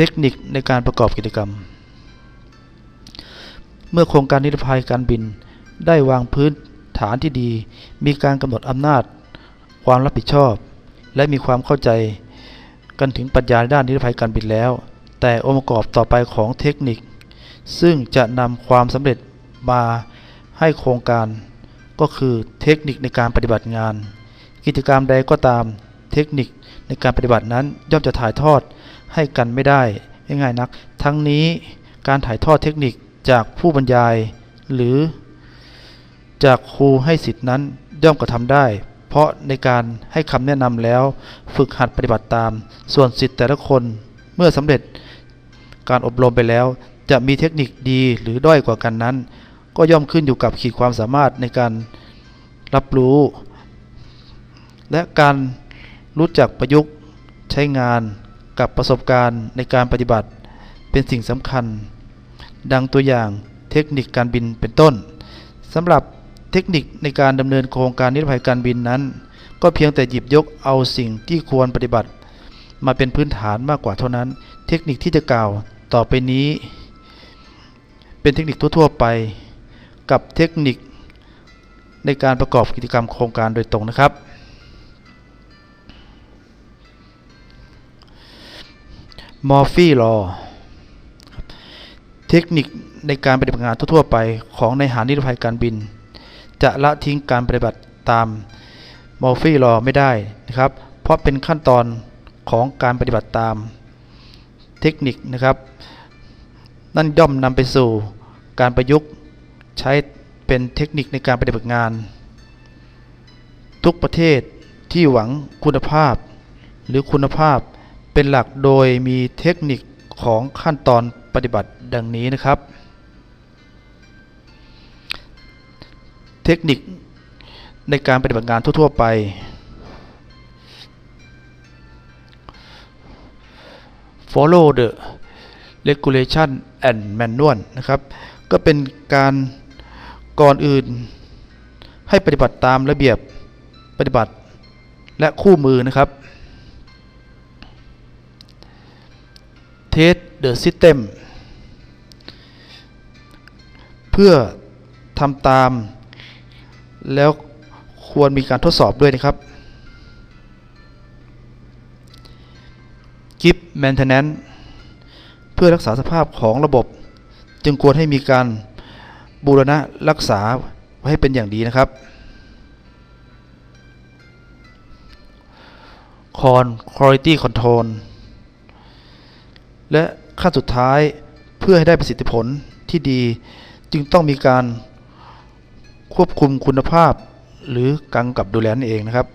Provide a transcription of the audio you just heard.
เทคนิคในการประกอบกิจกรรม เมื่อโครงการนิรภัยการบิน ได้วางพื้นฐานที่ดี มีการกำหนดอำนาจ ความรับผิดชอบ และมีความเข้าใจกันถึงปรัชญาด้านนิรภัยการบินแล้ว แต่องค์ประกอบต่อไปของเทคนิค ซึ่งจะนำความสำเร็จมาให้โครงการ ก็คือเทคนิคในการปฏิบัติงาน กิจกรรมใดก็ตามเทคนิคในการปฏิบัตินั้นย่อมจะถ่ายทอด ให้กันไม่ได้ง่ายๆนัก ทั้งนี้การถ่ายทอดเทคนิคจากผู้บรรยาย หรือจากครูให้สิทธินั้นย่อมกระทำได้ เพราะในการให้คำแนะนำแล้วฝึกหัดปฏิบัติตาม ส่วนสิทธิแต่ละคนเมื่อสำเร็จการอบรมไปแล้ว จะมีเทคนิคดีหรือด้อยกว่ากันนั้น ก็ย่อมขึ้นอยู่กับขีดความสามารถในการรับรู้ และการรู้จักประยุกต์ใช้งาน กับประสบการณ์ในการปฏิบัติ เป็นสิ่งสำคัญ ดังตัวอย่างเทคนิคการบินเป็นต้นสำหรับเทคนิคในการดำเนินโครงการนิรภัยการบินนั้น ก็เพียงแต่หยิบยกเอาสิ่งที่ควรปฏิบัติ มาเป็นพื้นฐานมากกว่าเท่านั้น เทคนิคที่จะกล่าวต่อไปนี้ เป็นเทคนิคทั่วๆไป กับเทคนิคในการประกอบกิจกรรมโครงการโดยตรงนะครับ มอร์ฟี่ลอเทคนิคในการปฏิบัติงานทั่วไปของในหารนิรภัยการบิน จะละทิ้งการปฏิบัติตามมอร์ฟี่ลอไม่ได้นะครับ เพราะเป็นขั้นตอนของการปฏิบัติตามเทคนิคนะครับ นั่นย่อมนำไปสู่การประยุกต์ใช้เป็นเทคนิคในการปฏิบัติงาน ทุกประเทศที่หวังคุณภาพ หรือคุณภาพ เป็นหลักโดยมีเทคนิคของขั้นตอนปฏิบัติดังนี้นะครับ เทคนิคในการปฏิบัติงานทั่ว ๆ ไป follow the regulation and manual นะครับ ก็เป็นการก่อนอื่น ให้ปฏิบัติตามระเบียบปฏิบัติและคู่มือนะครับ test the system เพื่อทำตาม แล้วควรมีการทดสอบด้วยนะครับ Keep maintenance เพื่อรักษาสภาพของระบบ จึงควรให้มีการบูรณะรักษาให้เป็นอย่างดีนะครับ Con Quality Control และขั้นสุดท้ายเพื่อให้ได้ประสิทธิผลที่ดี จึงต้องมีการควบคุมคุณภาพ หรือกังกับดูแลนั่นเองนะครับ